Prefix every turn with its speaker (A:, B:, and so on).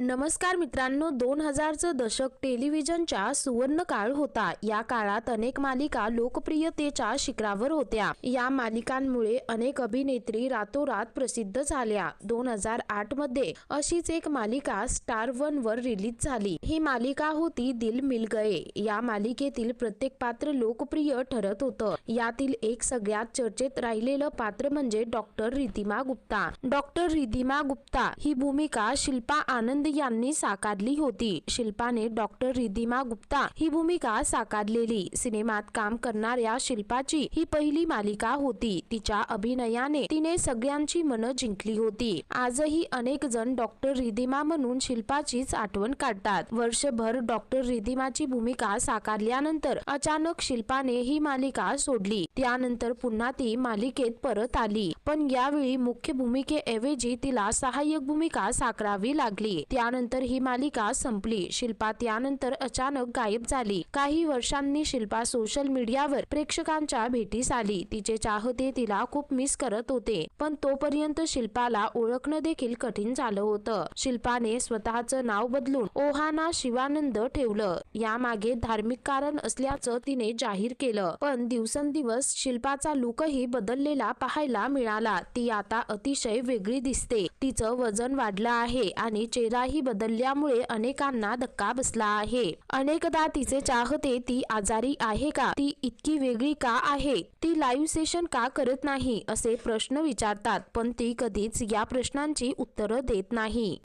A: नमस्कार मित्रांनो दोन हजारचं दशक टेलिव्हिजनच्या सुवर्ण काळ होता. या काळात अनेक मालिका लोकप्रियतेच्या शिखरावर होत्या. या मालिकांमुळे अनेक अभिनेत्री रातोरात प्रसिद्ध झाल्या. दोन हजार आठमध्ये अशीच एक मालिका स्टार वन वर रिलीज झाली. ही मालिका होती दिल मिल गए. या मालिकेतील प्रत्येक पात्र लोकप्रिय ठरत होतं. यातील एक सगळ्यात चर्चेत राहिलेलं पात्र म्हणजे डॉक्टर रिधिमा गुप्ता. डॉक्टर रिधिमा गुप्ता ही भूमिका शिल्पा आनंद यांनी साकारली होती. शिल्पाने डॉक्टर रिधिमा गुप्ता ही भूमिका साकारलेली. सिनेमात काम करणाऱ्या शिल्पाची ही पहिली मालिका होती. तिच्या अभिनयाने तिने सगळ्यांची मनं जिंकली होती. आजही अनेक जण डॉक्टर रिधिमा म्हणून शिल्पाचीच आठवण काढतात. वर्षभर डॉक्टर रिधिमाची भूमिका साकारल्यानंतर अचानक शिल्पाने ही मालिका सोडली. त्यानंतर पुन्हा ती मालिकेत परत आली. पण यावेळी मुख्य भूमिकेऐवजी तिला सहाय्यक भूमिका साकारावी लागली. त्यानंतर ही मालिका संपली. शिल्पा त्यानंतर अचानक गायब झाली. काही वर्षांनी शिल्पा सोशल मीडियावर प्रेक्षकांच्या भेटीस आली. तिचे चाहते तिला खूप मिस करत होते. पण तोपर्यंत शिल्पाला ओळखणं देखील कठीण झालं होतं. शिल्पाने स्वतःचं नाव बदलून ओहाना शिवानंद ठेवलं. यामागे धार्मिक कारण असल्याचं तिने जाहीर केलं. पण दिवसेंदिवस शिल्पाचा लुकही बदललेला पाहायला मिळाला. ती आता अतिशय वेगळी दिसते. तिचं वजन वाढलं आहे आणि चेहरा चेहराही बदलल्यामुळे अनेकांना धक्का बसला आहे. अनेकदा तिचे चाहते ती आजारी आहे का? ती इतकी वेगळी का आहे? ती लाईव्ह सेशन का करत नाही? असे प्रश्न विचारतात पण ती कधीच या प्रश्नांची उत्तरं देत नाही.